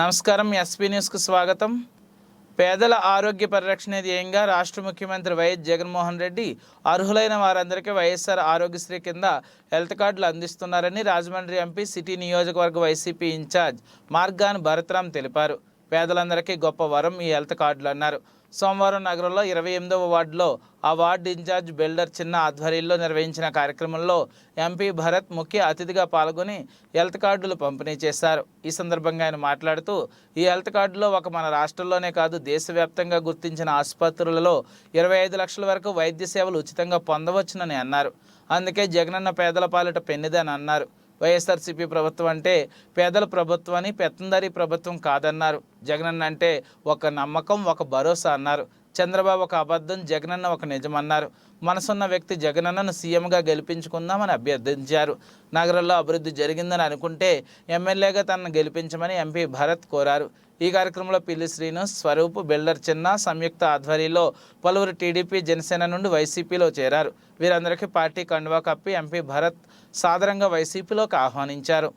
నమస్కారం ఎస్పీ న్యూస్కు స్వాగతం. పేదల ఆరోగ్య పరిరక్షణ ధ్యేయంగా రాష్ట్ర ముఖ్యమంత్రి వైఎస్ జగన్మోహన్ రెడ్డి అర్హులైన వారందరికీ వైఎస్ఆర్ ఆరోగ్యశ్రీ కింద హెల్త్ కార్డులు అందిస్తున్నారని రాజమండ్రి ఎంపీ సిటీ నియోజకవర్గ వైసీపీ ఇన్ఛార్జ్ మార్గాన్ భరత్రామ్ తెలిపారు. పేదలందరికీ గొప్ప వరం ఈ హెల్త్ కార్డులు అన్నారు. సోమవారం నగరంలో ఇరవై ఎనిమిదవ వార్డులో ఆ వార్డు ఇన్ఛార్జ్ బిల్డర్ చిన్న ఆధ్వర్యంలో నిర్వహించిన కార్యక్రమంలో ఎంపీ భరత్ ముఖ్య అతిథిగా పాల్గొని హెల్త్ కార్డులు పంపిణీ చేశారు. ఈ సందర్భంగా ఆయన మాట్లాడుతూ ఈ హెల్త్ కార్డులో ఒక మన రాష్ట్రంలోనే కాదు దేశవ్యాప్తంగా గుర్తించిన ఆసుపత్రులలో ఇరవై ఐదు లక్షల వరకు వైద్య సేవలు ఉచితంగా పొందవచ్చునని అన్నారు. అందుకే జగనన్న పేదల పాలిట పెన్నిదని అన్నారు. వైఎస్ఆర్సీపీ ప్రభుత్వం అంటే పేదల ప్రభుత్వం అని పెత్తందారీ ప్రభుత్వం కాదన్నారు. జగనన్న అంటే ఒక నమ్మకం ఒక భరోసా అన్నారు. చంద్రబాబు ఒక అబద్ధం జగనన్న ఒక నిజమన్నారు. మనసున్న వ్యక్తి జగనన్నను సీఎంగా గెలిపించుకుందామని అభ్యర్థించారు. నగరంలో అభివృద్ధి జరిగిందని అనుకుంటే ఎమ్మెల్యేగా తనను గెలిపించమని ఎంపీ భరత్ కోరారు. ఈ కార్యక్రమంలో పిల్లి శ్రీను స్వరూప్ బిల్డర్ చిన్న సంయుక్త ఆధ్వర్యంలో పలువురు టీడీపీ జనసేన నుండి వైసీపీలో చేరారు. వీరందరికీ పార్టీ కండువా కప్పి ఎంపీ భరత్ సాదరంగా వైసీపీలోకి ఆహ్వానించారు.